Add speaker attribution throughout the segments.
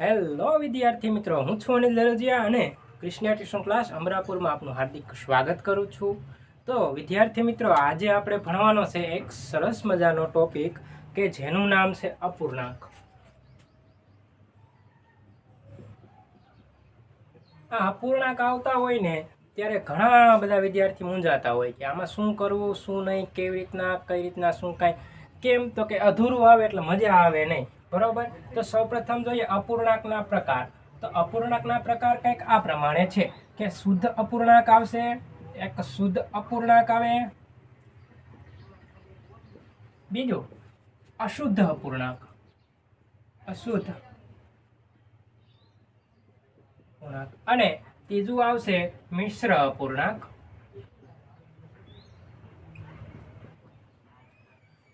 Speaker 1: Hello વિદ્યાર્થી મિત્રો, હું છું અનિલ દરજીયા અને કૃષ્ણા ટ્યુશન ક્લાસ અમરાપુરમાં આપનું હાર્દિક સ્વાગત કરું છું. તો વિદ્યાર્થી મિત્રો, આજે આપણે ભણવાનો છે એક સરસ મજાનો ટોપિક કે જેનું નામ છે અપૂર્ણાંક. આ અપૂર્ણાંક આવતા હોય ને, ત્યારે ઘણા બધા વિદ્યાર્થી મૂંઝાતા હોય કે આમાં શું કરવું, શું નહીં, કેવી રીતના, કઈ રીતના, શું કાંઈ. કેમ તો કે અધૂરું આવે એટલે મજા આવે નહીં. બરોબર? તો સૌપ્રથમ જોઈએ અપૂર્ણાંકના પ્રકાર. તો અપૂર્ણાંકના પ્રકાર કંઈક આ પ્રમાણે છે કે શુદ્ધ અપૂર્ણાંક આવશે. એક શુદ્ધ અપૂર્ણાંક આવે. બીજું, અશુદ્ધ અપૂર્ણાંક. અશુદ્ધ અપૂર્ણાંક. અને ત્રીજું આવશે મિશ્ર અપૂર્ણાંક.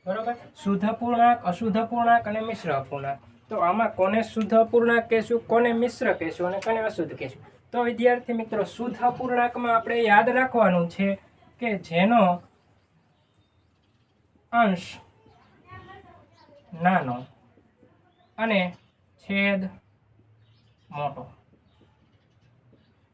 Speaker 1: બરોબર? શુદ્ધ અપૂર્ણાંક અશુદ્ધ અપૂર્ણાંક અને મિશ્ર અપૂર્ણાંક તો આમાં કોને શુદ્ધ અપૂર્ણાંક કહેશું, કોને મિશ્ર કહેશું અને કોને અશુદ્ધ કહેશું? તો વિદ્યાર્થી મિત્રો શુદ્ધ અપૂર્ણાંકમાં આપણે યાદ રાખવાનું છે કે જેનો અંશ નાનો અને છેદ મોટો.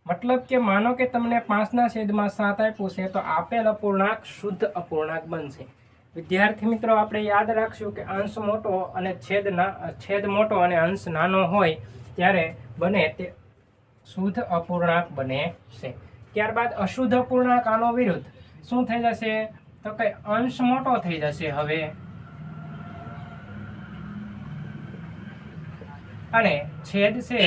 Speaker 1: મતલબ કે માનો કે તમને પાંચના છેદમાં સાત આપ્યું છે, તો આપેલ અપૂર્ણાંક શુદ્ધ અપૂર્ણાંક બનશે. વિદ્યાર્થી મિત્રો, આપણે યાદ રાખશું કે અંશ મોટો અને છેદ ના, છેદ મોટો અને અંશ નાનો હોય ત્યારે બને તે શુદ્ધ અપૂર્ણાંક બને છે. ત્યારબાદ અશુદ્ધ અપૂર્ણાંક આનો વિરુદ્ધ શું થઈ જશે? તો કે અંશ મોટો થઈ જશે હવે. અને છેદ છે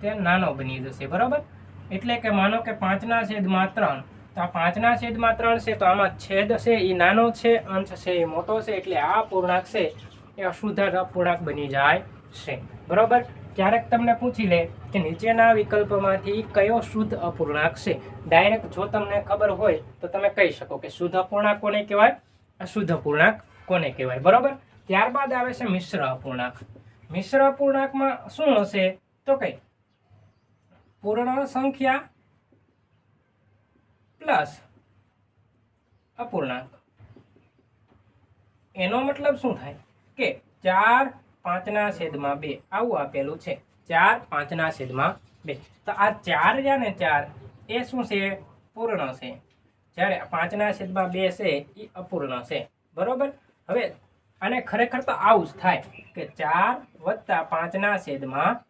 Speaker 1: તે નાનો બની જશે, બરાબર? એટલે કે માનો કે પાંચના છેદમાં ત્રણ. તો આ પાંચના છેદમાં ત્રણ છે, તો આમાં છેદ છે એ નાનો છે, અંશ છે એ મોટો છે, એટલે આ અપૂર્ણાંક છે, એ અશુદ્ધ અપૂર્ણાંક બની જાય છે. બરાબર? ક્યારેક તમને પૂછી લે કે નીચેના વિકલ્પમાંથી કયો શુદ્ધ અપૂર્ણાંક છે? ડાયરેક્ટ જો તમને ખબર હોય, તો તમે કહી શકો કે શુદ્ધ અપૂર્ણાંક કોને કહેવાય? અશુદ્ધ અપૂર્ણાંક કોને કહેવાય? બરાબર? ત્યારબાદ આવે છે મિશ્ર અપૂર્ણાંક. મિશ્ર અપૂર્ણાંકમાં શું હશે? તો કઈ પૂર્ણ સંખ્યા પ્લસ અપૂર્ણાંક. એનો મતલબ શું થાય? કે ચાર પાંચના છેદમાં બે આવું આપેલું છે. ચાર પાંચના છેદમાં બે. તો આ ચાર છે ને ચાર, એ શું છે? પૂર્ણ છે. જ્યારે પાંચના છેદમાં બે છે એ અપૂર્ણ છે. બરોબર? હવે અને ખરેખર તો આવું જ થાય કે ચાર વત્તા પાંચના છેદમાં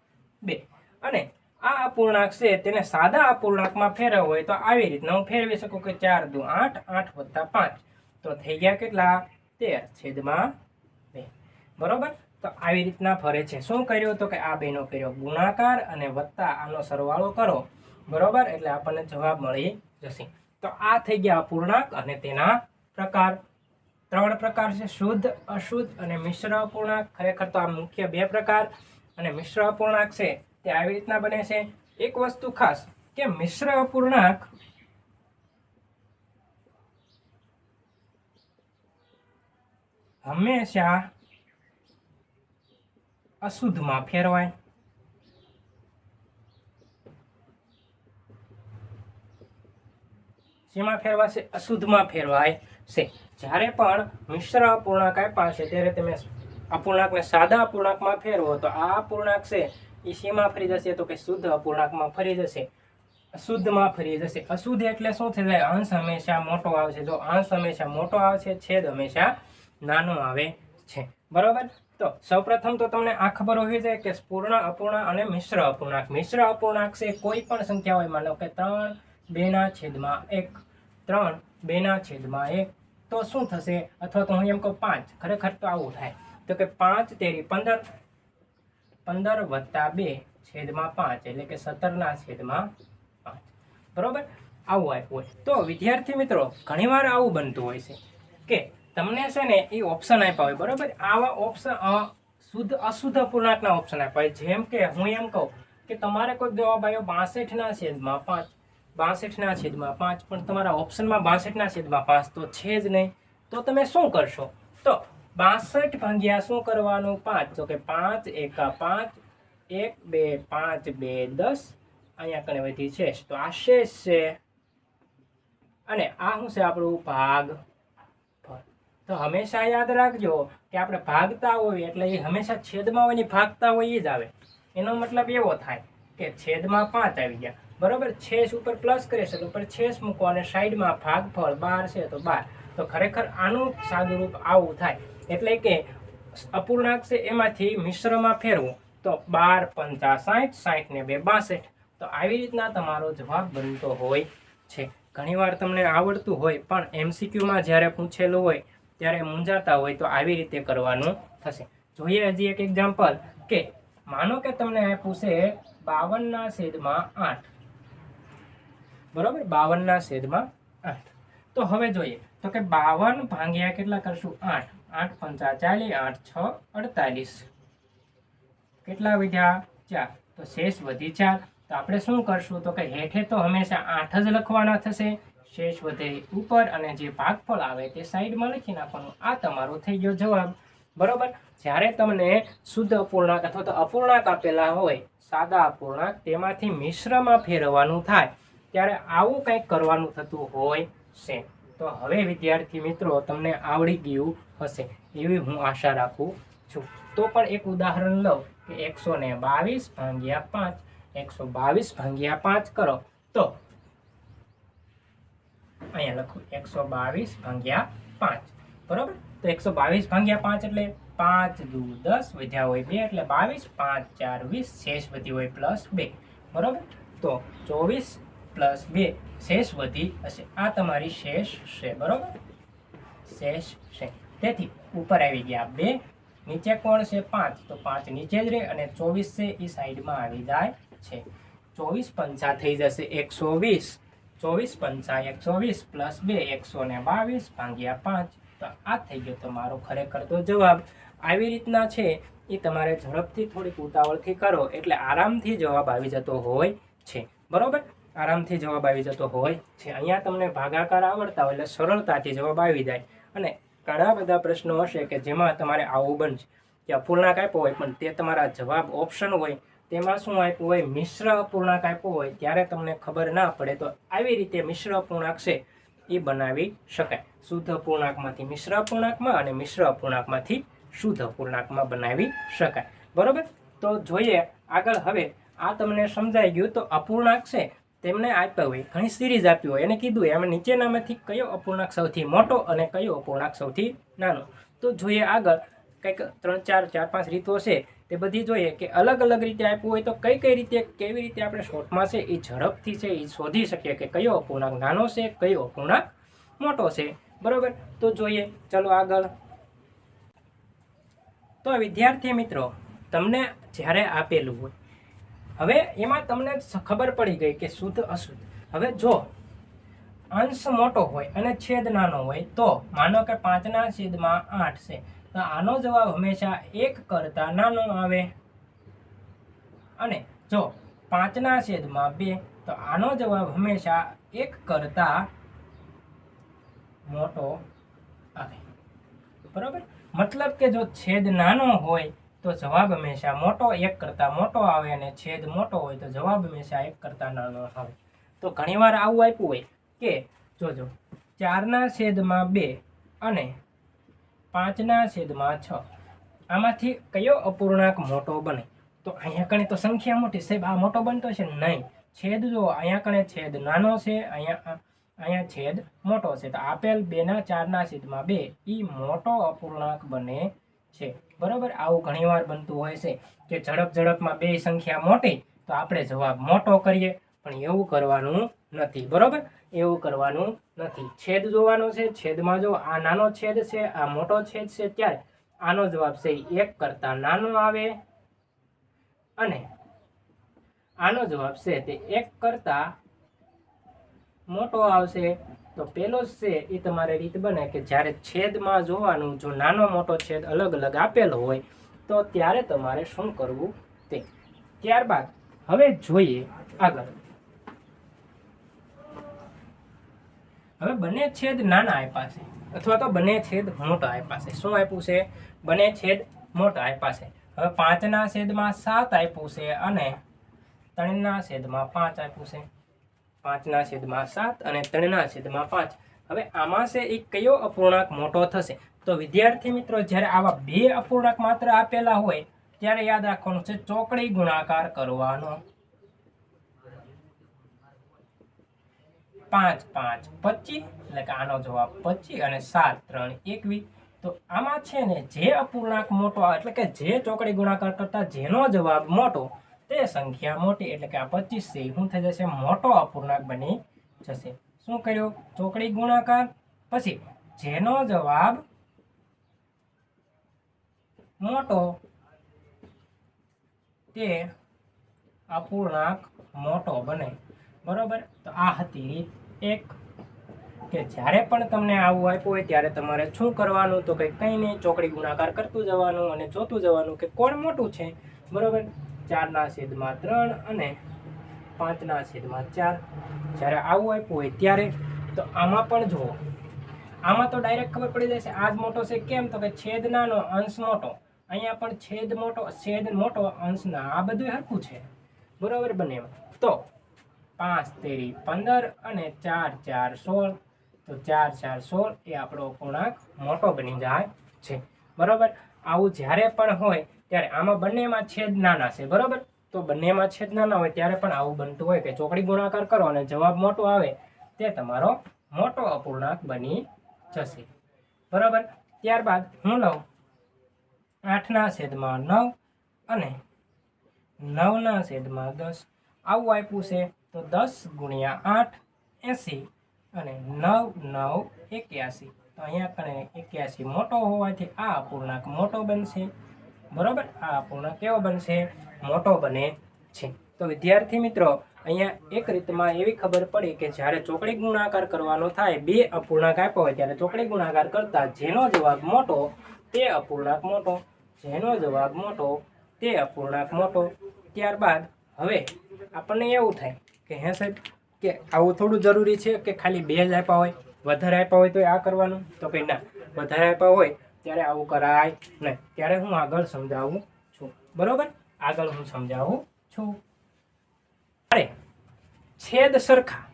Speaker 1: બે. અને આ અપૂર્ણાંક છે, તેને સાદા અપૂર્ણાંકમાં ફેરવવો હોય તો આવી રીતના હું ફેરવી શકું કે ચાર દુ આઠ આઠ વત્તા પાંચ. તો થઈ ગયા કેટલા? તેર. છેદમાં બે. બરોબર? તો આવી રીતના ફરે છે. શું કર્યું તો કે આ બેનો કર્યો ગુણાકાર અને વત્તા આનો સરવાળો કરો. બરોબર? એટલે આપણને જવાબ મળી જશે. તો આ થઈ ગયા અપૂર્ણાંક અને તેના પ્રકાર. ત્રણ પ્રકાર છે. શુદ્ધ, અશુદ્ધ અને મિશ્ર અપૂર્ણાંક. ખરેખર તો આ મુખ્ય બે પ્રકાર. અને મિશ્ર અપૂર્ણાંક છે. તે આવી રીતના બને છે. એક વસ્તુ ખાસ કે મિશ્ર અપૂર્ણાંક હંમેશા અશુદ્ધમાં ફેરવાય. શેમાં ફેરવાશે? અશુદ્ધમાં ફેરવાય છે. જ્યારે પણ મિશ્ર અપૂર્ણાંક આપ્યા છે, ત્યારે તમે અપૂર્ણાંકને સાદા અપૂર્ણાંકમાં ફેરવો તો આ અપૂર્ણાંક છે એ શેમાં ફરી જશે? તો કે શુદ્ધ અપૂર્ણાંકમાં ફરી જશે. અશુદ્ધમાં ફરી જશે. અશુદ્ધ એટલે શું થઈ જાય? અંશ હંમેશા મોટો આવશે. જો અંશ હંમેશા મોટો આવશે, છેદ હંમેશા નાનો આવે છે. બરોબર? તો સૌપ્રથમ તો તમને આ ખબર હોવી જોઈએ કે પૂર્ણ અપૂર્ણ અને મિશ્ર અપૂર્ણાંક. મિશ્ર અપૂર્ણાંક છે કોઈ પણ સંખ્યા હોય, માનો કે ત્રણ બેના છેદમાં એક. ત્રણ બેના છેદમાં એક. તો શું થશે? અથવા તો હું એમ કહું પાંચ. ખરેખર તો આવું થાય. તો કે પાંચ તેરી પંદર પંદર વત્તા બે છેદમાં પાંચ, એટલે કે સત્તરના છેદમાં પાંચ. બરોબર? આવું આપ્યું હોય. તો વિદ્યાર્થી મિત્રો, ઘણીવાર આવું બનતું હોય છે કે તમને છે ને એ ઓપ્શન આપ્યા હોય, બરાબર? આવા ઓપ્શન શુદ્ધ, અશુદ્ધ અપૂર્ણાંકના ઓપ્શન આપ્યા હોય. જેમ કે હું એમ કહું કે તમારે કોઈ જવાબ આવ્યો બાસઠના છેદમાં પાંચ. બાસઠના છેદમાં પાંચ, પણ તમારા ઓપ્શનમાં બાસઠના છેદમાં પાંચ, તો છે જ નહીં. તો તમે શું કરશો? તો બાસઠ ભાગ્યા શું કરવાનું? પાંચ. તો કે પાંચ, એકા પાંચ, એક, બે, પાંચ, બે, દસ. અહીંયા કને વધી શેષ તો આ શેષ છે. અને આ શું છે આપણું? ભાગ તો હંમેશા યાદ રાખજો કે આપણે ભાગતા હોઈએ એટલે એ હંમેશા છેદમાં હોય ને ભાગતા હોય એ જ આવે. એનો મતલબ એવો થાય કે છેદમાં પાંચ આવી ગયા. બરોબર? છેસ ઉપર પ્લસ કરીએ છે તો ઉપર છેસ મૂકો અને સાઈડમાં ભાગફળ બાર છે તો બાર. તો ખરેખર આનું સાદુરૂપ આવું થાય. એટલે કે અપૂર્ણાંક છે એમાંથી મિશ્રમાં ફેરવું. તો બાર, પંચા, સાઠ સાઠ ને બે, બાસઠ. તો આવી રીતના તમારો જવાબ બનતો હોય છે. ઘણીવાર તમને આવડતું હોય, પણ એમસીક્યુમાં જ્યારે પૂછેલું હોય, ત્યારે મૂંઝાતા હોય, તો આવી રીતે કરવાનું થશે. જોઈએ હજી એક એક્ઝામ્પલ કે માનો કે તમને પૂછે બાવનના છેદમાં આઠ. બરાબર? બાવનના છેદમાં આઠ. તો હવે જોઈએ. તો કે બાવન ભાંગ્યા કેટલા કરશું? આઠ. આઠ પંચા ચાલીસ, આઠ છ, અડતાલીસ. કેટલા વધ્યા ચાર. તો શેષ વધી ચાર. તો આપણે શું કરશું? તો કે હેઠે તો હંમેશા આઠ જ લખવાના થશે. શેષ વધે ઉપર અને જે ભાગફળ આવે તે સાઈડમાં લખી નાખવાનું. આ તમારો થઈ ગયો જવાબ. બરોબર? જ્યારે તમને શુદ્ધ અપૂર્ણાંક અથવા તો અપૂર્ણાંક આપેલા હોય, સાદા અપૂર્ણાંક, તેમાંથી મિશ્રમાં ફેરવવાનું થાય, ત્યારે આવું કંઈક કરવાનું થતું હોય છે. તો હવે, વિદ્યાર્થી મિત્રો, તમને આવડી ગયું હશે એવી હું આશા રાખું છું. તો પણ એક ઉદાહરણ લઉં કે એકસો ને બાવીસ ભાંગ્યા પાંચ, એકસો બાવીસ ભાંગ્યા પાંચ કરો. તો અહીંયા લખું, એકસો બાવીસ ભાંગ્યા પાંચ. બરોબર? તો એકસો બાવીસ ભાંગ્યા પાંચ એટલે પાંચ દુ દસ વધ્યા હોય બે એટલે બાવીસ, પાંચ ચાર વીસ શેષ વધી હોય પ્લસ બે. બરોબર? તો ચોવીસ પ્લસ બે શેષ વધી હશે. આ તમારી શેષ છે, બરોબર? શેષ છે. તેથી ઉપર આવી ગયા બે, નીચે કોણ છે? પાંચ. તો પાંચ નીચે જ રહે અને ચોવીસ છે એ સાઈડમાં આવી જાય છે. ચોવીસ પંચા થઈ જશે એકસો વીસ. ચોવીસ પંચા એકસો વીસ પ્લસ બે એકસો ને બાવીસ ભાંગ્યા પાંચ. તો આ થઈ ગયો તમારો ખરેખર તો જવાબ. આવી રીતના છે એ તમારે ઝડપથી થોડીક ઉતાવળથી કરો એટલે આરામથી જવાબ આવી જતો હોય છે. બરોબર? આરામથી જવાબ આવી જતો હોય છે. અહીંયા તમને ભાગાકાર આવડતા હોય એટલે સરળતાથી જવાબ આવી જાય. અને ઘણા બધા પ્રશ્નો હશે કે જેમાં તમારે આવું બનશે. કે અપૂર્ણાંક આપ્યો હોય પણ તે તમારા જવાબ ઓપ્શન હોય, તેમાં શું આપ્યું હોય? મિશ્ર અપૂર્ણાંક આપ્યો હોય, ત્યારે તમને ખબર ના પડે તો આવી રીતે મિશ્ર અપૂર્ણાંક છે એ બનાવી શકાય. શુદ્ધ અપૂર્ણાંકમાંથી મિશ્ર અપૂર્ણાંકમાં અને મિશ્ર અપૂર્ણાંકમાંથી શુદ્ધ અપૂર્ણાંકમાં બનાવી શકાય. બરાબર? તો જોઈએ આગળ હવે. આ તમને સમજાઈ ગયું તો અપૂર્ણાંક છે તેમને આપ્યા હોય, ઘણી સિરીઝ આપી હોય. એને કીધું એમાં નીચેનામાંથી કયો અપૂર્ણાંક સૌથી મોટો અને કયો અપૂર્ણાંક સૌથી નાનો? તો જોઈએ આગળ, કંઈક ત્રણ, ચાર ચાર, પાંચ રીતો છે. તે બધી જોઈએ કે અલગ અલગ રીતે આપ્યું હોય તો કઈ કઈ રીતે, કેવી રીતે આપણે શોર્ટમાં છે એ ઝડપથી છે એ શોધી શકીએ કે કયો અપૂર્ણાંક નાનો છે, કયો અપૂર્ણાંક મોટો છે. બરાબર? તો જોઈએ, ચલો આગળ. તો વિદ્યાર્થી મિત્રો, તમને જ્યારે આપેલું હોય હવે એમાં તમને ખબર પડી ગઈ કે શુદ્ધ, અશુદ્ધ. હવે જો અંશ મોટો હોય અને છેદ નાનો હોય, તો માનો કે પાંચના છેદમાં આઠ છે. તો આનો જવાબ હંમેશા એક કરતા નાનો આવે. અને જો પાંચના છેદમાં બે, તો આનો જવાબ હંમેશા એક કરતા મોટો આવે. બરોબર? મતલબ કે જો છેદ નાનો હોય તો જવાબ હંમેશા મોટો એક કરતા મોટો આવે અને છેદ મોટો હોય તો જવાબ હંમેશા એક કરતા નાનો આવે. તો ઘણીવાર આવું આપ્યું હોય કે જોજો, ચારના છેદમાં બે અને પાંચના છેદમાં છ. આમાંથી કયો અપૂર્ણાંક મોટો બને? તો અહીંયા કણે તો સંખ્યા મોટી સાહેબ, આ મોટો બનતો છે નહીં. છેદ જો અહીંયા કણે છેદ નાનો છે, અહીંયા અહીંયા છેદ મોટો છે. તો આપેલ બેના ચારના છેદમાં બે એ મોટો અપૂર્ણાંક બને છે. બરોબર? આવું ઘણીવાર બનતું હોય છે કે ઝડપ ઝડપમાં બે સંખ્યા મોટી, તો આપણે જવાબ મોટો કરીએ. પણ એવું કરવાનું નથી, બરાબર? એવું કરવાનું નથી. છેદ જોવાનો છે, છેદમાં જો આ નાનો છેદ છે, આ મોટો છેદ છે ત્યારે આનો જવાબ છે એક કરતા નાનો આવે. અને આનો જવાબ છે તે એક કરતા મોટો આવશે. તો પેલો છે એ તમારે રીત બને કે જ્યારે છેદમાં જોવાનું, જો નાનો મોટો છેદ અલગ અલગ આપેલો હોય, તો ત્યારે તમારે શું કરવું તે. ત્યારબાદ, હવે જોઈએ આગળ. હવે બંને છેદ નાના આપ્યા છે, અથવા તો બંને છેદ મોટા આપ્યા છે. શું આપ્યું છે? બંને છેદ મોટા આપ્યા છે. હવે પાંચના છેદમાં સાત આપ્યું છે અને ત્રણના છેદમાં પાંચ આપ્યું છે. પાંચના છેદમાં સાત અને ત્રણના છેદમાં પાંચ. હવે આમાં છે કયો અપૂર્ણાંક મોટો થશે? તો વિદ્યાર્થી મિત્રો, જ્યારે આવા બે અપૂર્ણાંક માત્ર આપેલા હોય, ત્યારે યાદ રાખવાનું છે ચોકડી ગુણાકાર કરવાનો. પાંચ પાંચ, પચીસ, એટલે કે આનો જવાબ પચીસ અને સાત, ત્રણ, એકવીસ. તો આમાં છે ને, જે અપૂર્ણાંક મોટો, એટલે કે જે ચોકડી ગુણાકાર કરતા જેનો જવાબ મોટો તે સંખ્યા મોટી એટલે કે આ પચીસ છે. શું થઈ જશે? મોટો અપૂર્ણાંક બની જશે. શું કર્યું? ચોકડી ગુણાકાર. પછી જેનો જવાબ મોટો, તે અપૂર્ણાંક મોટો બને. બરોબર? તો આ હતી રીત એક. કે જ્યારે પણ તમને આવું આપ્યું હોય, ત્યારે તમારે શું કરવાનું? તો કંઈ કંઈ નહીં. ચોકડી ગુણાકાર કરતું જવાનું અને જોતું જવાનું કે કોણ મોટું છે? બરોબર? ચારના છેદમાં ત્રણ અને પાંચના છેદમાં ચાર. જ્યારે આવું આપ્યું હોય ત્યારે તો આમાં પણ જુઓ. આમાં તો ડાયરેક્ટ ખબર પડી જશે, આ જ મોટો છે કેમ? તો કે છેદ નાનો અંશ મોટો. અહીંયા પણ છેદ મોટો છેદ મોટો અંશ ના આ બધું હરખું છે. બરાબર બને તો પાંચ તેરી પંદર અને ચાર ચાર સોળ. તો ચાર ચાર સોળ એ આપણો પૂર્ણાંક મોટો બની જાય છે. બરાબર? આવું જ્યારે પણ હોય ત્યારે આમાં બંનેમાં છેદ નાના છે, બરાબર? તો બંનેમાં છેદ નાના હોય ત્યારે પણ આવું બનતું હોય કે ચોકડી ગુણાકાર કરો અને જવાબ મોટો આવે, તે તમારો મોટો અપૂર્ણાંક બની જશે. બરાબર? ત્યારબાદ હું લઉં આઠના છેદમાં નવ અને નવના છેદમાં દસ. આવું આપ્યું છે, તો દસ ગુણ્યા આઠ એંસી અને નવ નવ એક્યાસી. તો અહીંયા કણે એક્યાસી મોટો હોવાથી આ અપૂર્ણાંક મોટો બનશે. બરોબર? આ અપૂર્ણાંક કેવો બનશે? મોટો બને છે. તો વિદ્યાર્થી મિત્રો, અહીંયા એક રીતમાં એવી ખબર પડી કે જ્યારે ચોકડી ગુણાકાર કરવાનો થાય, બે અપૂર્ણાંક આપ્યો હોય, ત્યારે ચોકડી ગુણાકાર કરતા જેનો જવાબ મોટો, તે અપૂર્ણાંક મોટો, જેનો જવાબ મોટો, તે અપૂર્ણાંક મોટો. ત્યારબાદ હવે આપણને એવું થાય કે હે સાહેબ, કે આવું થોડું જરૂરી છે કે ખાલી બે જ આપ્યા હોય, વધારે આપ્યા હોય તો આ કરવાનું? તો કે ના, વધારે આપ્યા હોય ત્યારે આવું કરાય નહીં ત્યારે હું આગળ સમજાવું છું. બરોબર? આગળ હું સમજાવું છું. અરે, છેદ સરખા.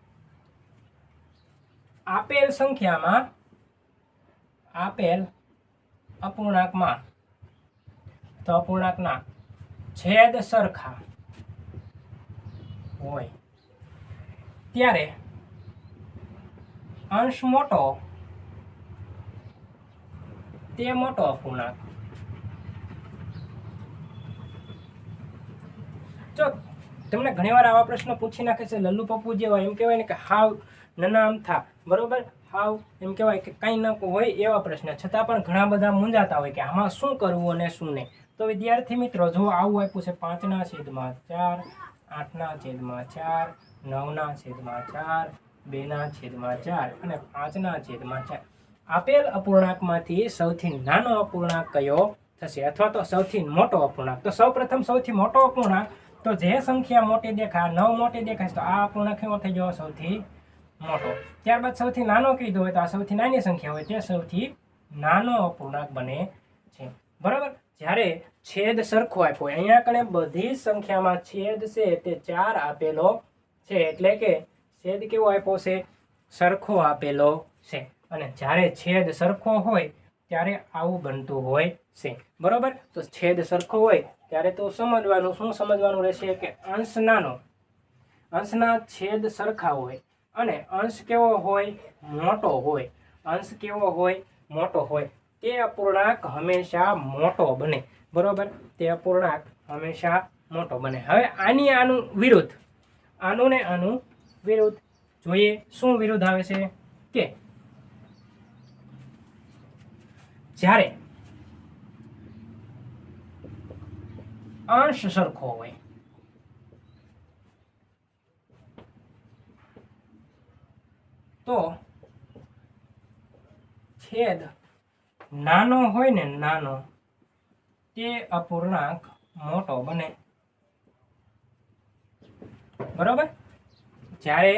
Speaker 1: આપેલ સંખ્યામાં આપેલ અપૂર્ણાંકમાં. તો અપૂર્ણાંકના છેદ સરખા હોય. ત્યારે અંશ મોટો તે મોટો અપૂર્ણાંક જો, તમને ઘણીવાર આવા પ્રશ્નો પૂછી નાખે છે, લલ્લુ પપ્પુ જેવા એમ કહેવાય ને કે હાવ નાના અમથા બરોબર? હાવ એમ કહેવાય કે કંઈ ન હોય એવા પ્રશ્ન. છતાં પણ ઘણા બધા મૂંઝાતા હોય કે આમાં શું કરવું અને શું નહીં. તો વિદ્યાર્થી મિત્રો, જો આવું આપ્યું છે, પાંચના છેદમાં ચાર, આઠના છેદમાં ચાર, નવના છેદમાં ચાર, બેના છેદમાં ચાર અને પાંચના છેદમાં ચાર. આપેલ અપૂર્ણાંકમાંથી સૌથી નાનો અપૂર્ણાંક કયો થશે? અથવા તો સૌથી મોટો અપૂર્ણાંક. તો સૌપ્રથમ સૌથી મોટો અપૂર્ણાંક, તો જે સંખ્યા મોટી દેખાય, નવ મોટી દેખાય, તો આ અપૂર્ણાંક કેવો થઈ ગયો? સૌથી મોટો. ત્યારબાદ સૌથી નાનો કીધો હોય તો આ સૌથી નાની સંખ્યા હોય તે સૌથી નાનો અપૂર્ણાંક બને છે. બરાબર? જ્યારે છેદ સરખો આપ્યો હોય, અહીંયા કણે બધી સંખ્યામાં છેદ છે તે ચાર આપેલો છે. એટલે કે છેદ કેવો આપ્યો છે? સરખો આપેલો છે. અને જ્યારે છેદ સરખો હોય, ત્યારે આવું બનતું હોય છે. બરાબર? તો છેદ સરખો હોય, ત્યારે તો સમજવાનું, શું સમજવાનું રહેશે કે અંશ નાનો અંશના છેદ સરખા હોય અને અંશ કેવો હોય? મોટો હોય. અંશ કેવો હોય? મોટો હોય. તે અપૂર્ણાંક હંમેશા મોટો બને. બરાબર? તે અપૂર્ણાંક હંમેશા મોટો બને. હવે આની આનું વિરુદ્ધ. આનું ને આનું વિરુદ્ધ. જોઈએ, શું વિરુદ્ધ આવે છે? કે જ્યારે અંશ સરખો હોય. તો છેદ નાનો હોય ને નાનો, તે અપૂર્ણાંક મોટો બને. બરોબર? જ્યારે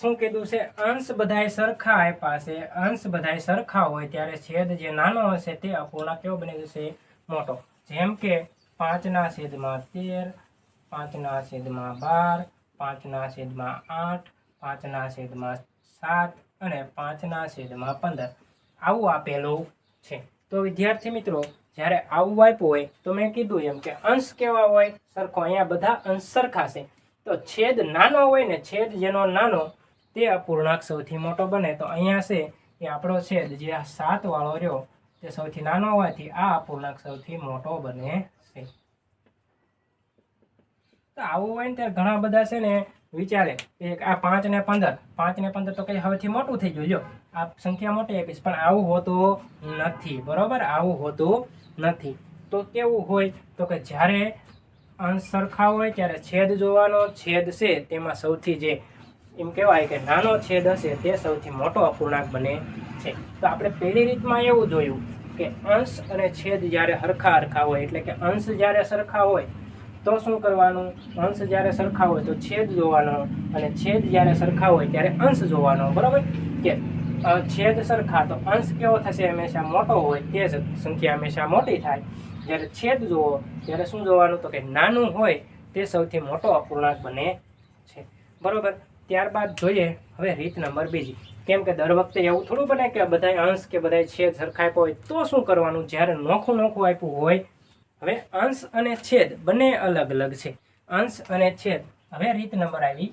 Speaker 1: શું કીધું છે? અંશ બધાય સરખા આપ્યા છે. અંશ બધાય સરખા હોય ત્યારે છેદ જે નાનો હશે તે અપૂર્ણાંક કેવો બની જશે? મોટો. જેમ કે પાંચના છેદમાં તેર, પાંચના છેદમાં બાર, પાંચના છેદમાં આઠ, પાંચના છેદમાં સાત અને પાંચના છેદમાં પંદર. આવું આપેલું છે. તો વિદ્યાર્થી મિત્રો, જ્યારે આવું આપ્યું હોય તો મેં કીધું એમ કે અંશ કેવા હોય? સરખો. અહીંયા બધા અંશ સરખા છે. તો છેદ નાનો હોય ને છેદ જેનો નાનો તે અપૂર્ણાંક સૌથી મોટો બને. તો અહીંયા છે એ આપણો છેદ જે આ સાત વાળો રહ્યો, તે સૌથી નાનો હોવાથી આ અપૂર્ણાંક સૌથી મોટો બને છે. તો આવું હોય ને ત્યારે ઘણા બધા છે ને વિચારે કે આ પાંચ ને પંદર, પાંચ ને પંદર તો કંઈ હવેથી મોટું થઈ ગયું. જો, આ સંખ્યા મોટી આપીશ, પણ આવું હોતું નથી. બરોબર? આવું હોતું નથી. તો કેવું હોય? તો કે જ્યારે અંશ સરખા હોય, ત્યારે છેદ જોવાનો છેદ છે, તેમાં સૌથી જે એમ કહેવાય કે નાનો છેદ હશે તે સૌથી મોટો અપૂર્ણાંક બને છે. તો આપણે પહેલી રીતમાં એવું જોયું કે અંશ અને છેદ જ્યારે હરખા હરખા હોય, એટલે કે અંશ જ્યારે સરખા હોય, તો શું કરવાનું? અંશ જ્યારે સરખા હોય, તો છેદ જોવાનો અને છેદ જ્યારે સરખા હોય, ત્યારે અંશ જોવાનો. બરાબર? કે છેદ સરખા, તો અંશ કેવો થશે? હંમેશા મોટો હોય, તે સંખ્યા હંમેશા મોટી થાય. જ્યારે છેદ જોવો ત્યારે શું જોવાનું? તો કે નાનું હોય, તે સૌથી મોટો અપૂર્ણાંક બને છે. બરોબર? ત્યારબાદ જોઈએ, હવે રીત નંબર બીજી કેમ કે દર વખતે એવું થોડું બને કે બધાય અંશ કે બધાય છેદ સરખા આપ્યો હોય તો શું કરવાનું? જ્યારે નોખું નોખું આપ્યું હોય, હવે અંશ અને છેદ બંને અલગ અલગ છે. અંશ અને છેદ. હવે રીત નંબર આવી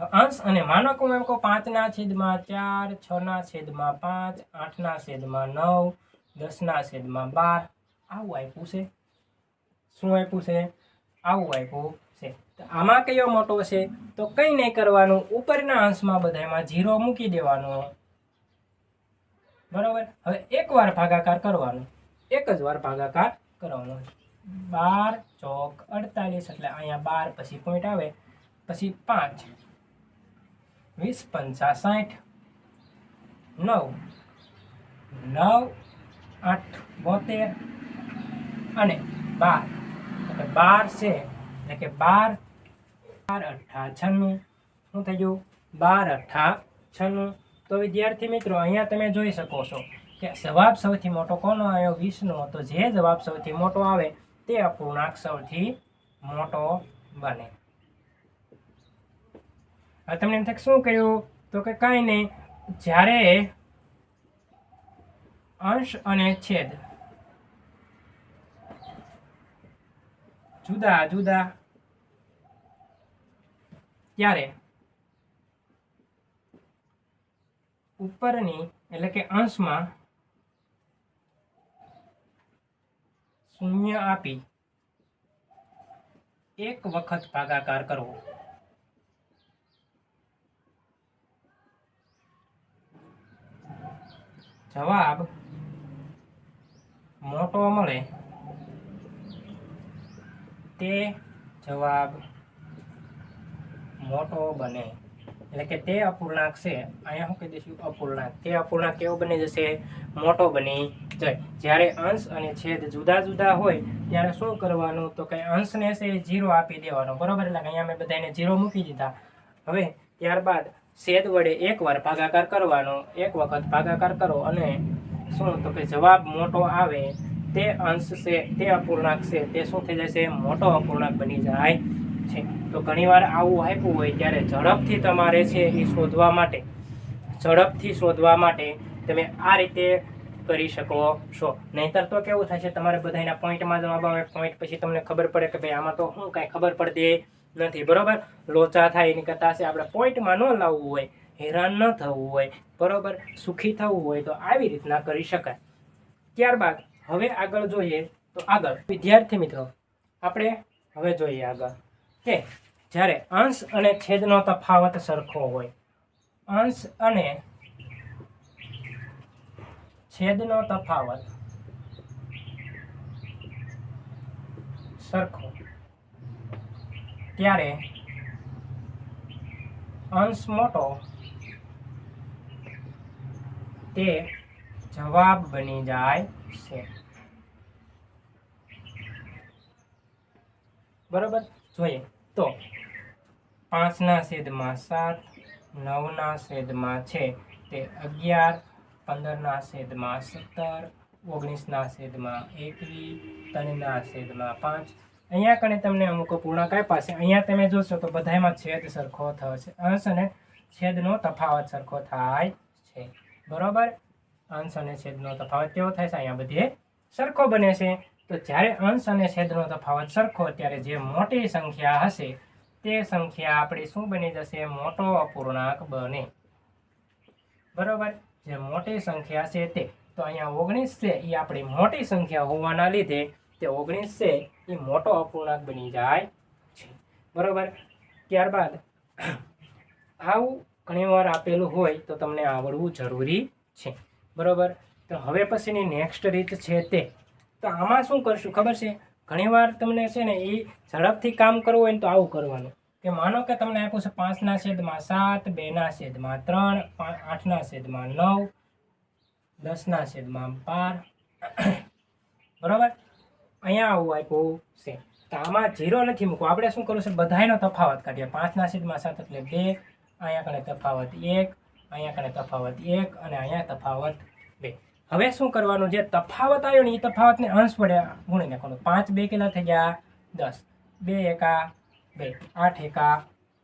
Speaker 1: અંશ અને માનો કે એમ કહો, પાંચના છેદમાં ચાર, છના છેદમાં પાંચ, આઠના છેદમાં નવ, દસના છેદમાં બાર. આવું આપ્યું છે. શું આપ્યું છે? આવું આપ્યું. છે. તો આમાં કયો મોટો છે તો કંઈ નહીં કરવાનું. ઉપરના અંશમાં બધામાં જીરો મૂકી દેવાનો. બરાબર? હવે એકવાર ભાગાકાર કરવાનો. એક જ વાર ભાગાકાર કરવાનો. બાર ચોક અડતાલીસ, એટલે અહીંયા બાર પછી પોઈન્ટ આવે. પછી પાંચ. વીસ પંચા સાઠ. નવ. નવ, આઠ, બોતેર અને બાર. એટલે બાર છે. એટલે કે બાર બાર અઠ્ઠા છન્નું. શું થઈ ગયું? બાર અઠ્ઠા છન્નું. તો વિદ્યાર્થી મિત્રો, અહીંયા તમે જોઈ શકો છો કે જવાબ સૌથી મોટો કોનો આવ્યો? વીસનો. તો જે જવાબ સૌથી મોટો આવે તે અપૂર્ણાંક સૌથી મોટો બને. હવે તમને એમ થાય શું કહ્યું? તો કે કાંઈ નહીં. જ્યારે અંશ અને છેદ જુદા જુદા. ત્યારે ઉપરની, એટલે કે અંશમાં, શૂન્ય આપી. એક વખત ભાગાકાર કરવો. જવાબ, મોટો મળે. તે જવાબ મોટો બને. એટલે કે તે અપૂર્ણાંક છે. અહીંયા શું કહી દઈશું અપૂર્ણાંક. તે અપૂર્ણાંક કેવો બની જશે? મોટો બની જાય. જ્યારે અંશ અને છેદ જુદા જુદા હોય, ત્યારે શું કરવાનું? તો કે અંશને છે જીરો આપી દેવાનો. બરાબર? એટલે અહીંયા મેં બધાને જીરો મૂકી દીધા. હવે ત્યારબાદ છેદ વડે એકવાર ભાગાકાર કરવાનો. એક વખત ભાગાકાર કરો અને શું? તો કે જવાબ મોટો આવે. તે અંશ છે, તે અપૂર્ણાંક છે, તે શું થઈ જશે? મોટો અપૂર્ણાંક બની જાય છે. તો ઘણીવાર આવું આપ્યું હોય ત્યારે ઝડપથી તમારે છે એ શોધવા માટે, ઝડપથી શોધવા માટે તમે આ રીતે કરી શકો છો. નહીંતર તો કેવું છે, તમારે બધાના પોઈન્ટમાં જવાબ આવે, પોઈન્ટ પછી તમને ખબર પડે કે ભાઈ આમાં તો હું કાંઈ ખબર પડતી નથી, બરાબર? લોચા થાય એની કરતા છે, આપણે પોઈન્ટમાં ન લાવવું હોય, હેરાન ન થવું હોય, બરાબર? સુખી થવું હોય તો આવી રીતના કરી શકાય. ત્યારબાદ હવે આગળ જોઈએ તો આગળ, વિદ્યાર્થી મિત્રો, આપણે હવે જોઈએ આગળ કે જ્યારે અંશ અને છેદનો તફાવત સરખો હોય, અંશ અને છેદનો તફાવત સરખો, ત્યારે અંશ મોટો, તે જવાબ બની જાય છે. બરાબર? જોઈએ. તો પાંચના છેદમાં સાત, નવના છેદમાં છે. તે અગિયાર, પંદરના છેદમાં સત્તર, ઓગણીસના છેદમાં એકવીસ, ત્રણના છેદમાં પાંચ. અહીંયા કણે તમને અમુક પૂર્ણાંક આપ્યા છે. અહીંયા તમે જોશો તો બધામાં છેદ સરખો થશે. અંશ અને છેદનો તફાવત સરખો થાય છે. બરોબર? અંશ અને છેદનો તફાવત કેવો થાય છે? અહીંયા બધે સરખો બને છે. તો જ્યારે અંશ અને છેદનો તફાવત સરખો, ત્યારે જે મોટી સંખ્યા હશે, તે સંખ્યા આપણી શું બની જશે? મોટો અપૂર્ણાંક બને. બરોબર? જે મોટી સંખ્યા છે તે. તો અહીંયા ઓગણીસ છે એ આપણી મોટી સંખ્યા હોવાના લીધે, તે ઓગણીસ છે એ મોટો અપૂર્ણાંક બની જાય છે. બરોબર? ત્યારબાદ, આવું ઘણીવાર આપેલું હોય તો તમને આવડવું જરૂરી છે. બરોબર? તો હવે પછીની નેક્સ્ટ રીત છે તે. તો આમાં શું કરશું ખબર છે? ઘણીવાર તમને છે ને એ ઝડપથી કામ કરવું હોય ને તો આવું કરવાનું. કે માનો કે તમને આપ્યું છે પાંચના છેદમાં સાત, બેના છેદમાં ત્રણ આઠના છેદમાં નવ, દસના છેદમાં બાર. બરાબર? અહીંયા આવું આપ્યું છે. તો આમાં જીરો નથી મૂકવું. આપણે શું કરવું છે? બધાયનો તફાવત કાઢીએ. પાંચના છેદમાં સાત એટલે બે, અહીંયા કણે તફાવત એક અહીંયા કણે તફાવત એક અને અહીંયા તફાવત બે. હવે શું કરવાનું જે તફાવત આવ્યો ને એ તફાવતને અંશ વડે ગુણી નાખવાનું. પાંચ બે કેટલા થઈ ગયા? દસ. બે એકા બે. આઠ એકા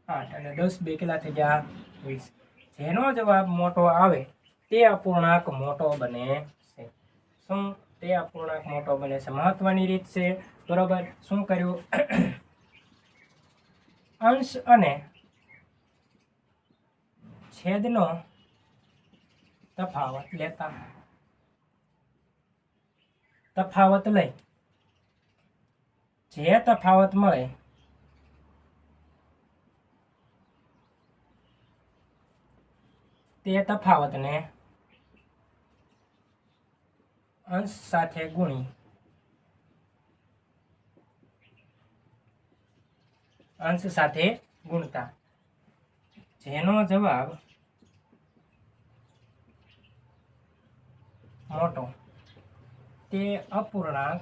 Speaker 1: આઠ. અને દસ બે કેટલા થઈ ગયા? વીસ. જેનો જવાબ મોટો આવે તે અપૂર્ણાંક મોટો બને છે. શું તે અપૂર્ણાંક મોટો બને છે? મહત્વની રીત છે. બરોબર. શું કર્યું? અંશ અને છેદનો તફાવત લેતા તફાવત લઈ. જે તફાવત મળે, તે તફાવતને અંશ સાથે ગુણી. અંશ સાથે ગુણતા. જેનો જવાબ મોટો. તે અપૂર્ણાંક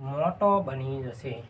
Speaker 1: મોટો બની જશે.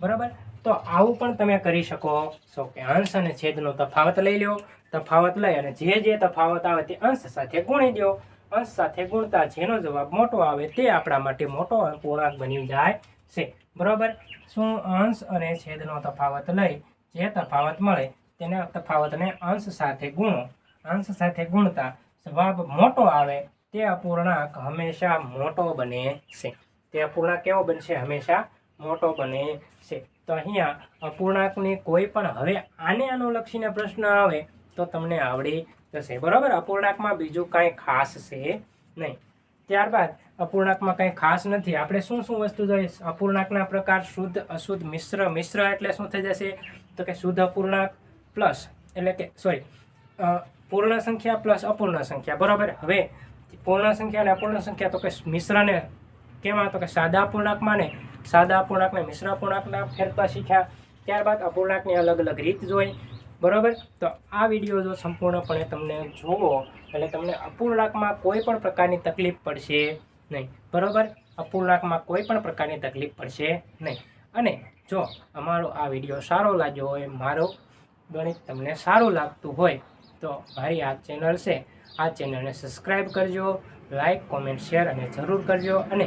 Speaker 1: બરાબર? તો આવું પણ તમે કરી શકો. છો કે અંશ અને છેદનો તફાવત લઈ લો તફાવત લઈ અને જે જે તફાવત આવે તે અંશ સાથે ગુણી દો. અંશ સાથે ગુણતા જેનો જવાબ મોટો આવે તે આપણા માટે મોટો પૂર્ણાંક બની જાય છે. બરાબર? શું અંશ અને છેદનો તફાવત લઈ? જે તફાવત મળે, તેને તફાવતને અંશ સાથે ગુણો. અંશ સાથે ગુણતા જવાબ મોટો આવે તે અપૂર્ણાંક હંમેશા મોટો બને છે. તે અપૂર્ણાંક કેવો બનશે? હંમેશા મોટો બને છે. તો અહીંયા અપૂર્ણાંકની કોઈ પણ હવે આને અનુલક્ષીને પ્રશ્ન આવે તો તમને આવડી જશે. બરાબર? અપૂર્ણાંકમાં બીજું કાંઈ ખાસ છે નહીં. ત્યારબાદ અપૂર્ણાંકમાં કંઈ ખાસ નથી. આપણે શું શું વસ્તુ જોઈએ? અપૂર્ણાંકના પ્રકાર શુદ્ધ, અશુદ્ધ, મિશ્ર મિશ્ર એટલે શું થઈ જશે? તો કે શુદ્ધ અપૂર્ણાંક પ્લસ એટલે કે સોરી પૂર્ણ સંખ્યા પ્લસ અપૂર્ણ સંખ્યા, બરાબર? હવે પૂર્ણ સંખ્યા અને અપૂર્ણ સંખ્યા તો કે મિશ્રને કેમાં તો કે સાદા અપૂર્ણાંકમાં ને સાદા અપૂર્ણાંકને મિશ્ર અપૂર્ણાંકના ફેરતા શીખ્યા. ત્યારબાદ અપૂર્ણાંકની અલગ અલગ રીત જોઈ, બરાબર? તો આ વીડિયો જો સંપૂર્ણપણે તમને જુઓ, એટલે તમને અપૂર્ણાંકમાં કોઈ પણ પ્રકારની તકલીફ પડશે નહીં, બરાબર? અપૂર્ણાંકમાં કોઈ પણ પ્રકારની તકલીફ પડશે નહીં. અને જો અમારો આ વીડિયો સારો લાગ્યો હોય, મારો ગણિત તમને સારું લાગતું હોય તો મારી આ ચેનલ છે, આ ચેનલને સબસ્ક્રાઈબ કરજો લાઇક કોમેન્ટ શેર અને જરૂર કરજો. અને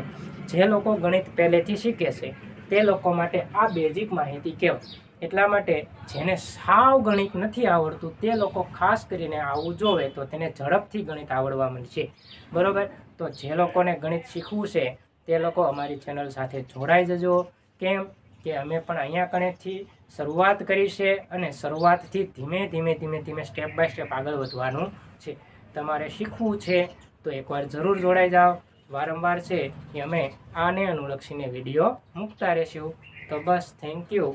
Speaker 1: જે લોકો ગણિત પહેલેથી શીખે છે, તે લોકો માટે આ બેઝિક માહિતી કહેવાય એટલા માટે જેને સાવ ગણિત નથી આવડતું, તે લોકો ખાસ કરીને આવું જોવે તો તેને ઝડપથી ગણિત આવડવા મળશે. બરાબર? તો જે લોકોને ગણિત શીખવું છે, તે લોકો અમારી ચેનલ સાથે જોડાઈ જજો. કેમ? કે અમે પણ અહીંયા કણેથી શરૂઆત કરી છે અને શરૂઆતથી ધીમે ધીમે ધીમે ધીમે સ્ટેપ બાય સ્ટેપ આગળ વધવાનું છે. તમારે શીખવું છે તો એકવાર જરૂર જોડાઈ જાઓ. વારંવાર છે કે અમે આને અનુલક્ષીને વીડિયો મૂકતા રહેશું. તો બસ થેન્ક યુ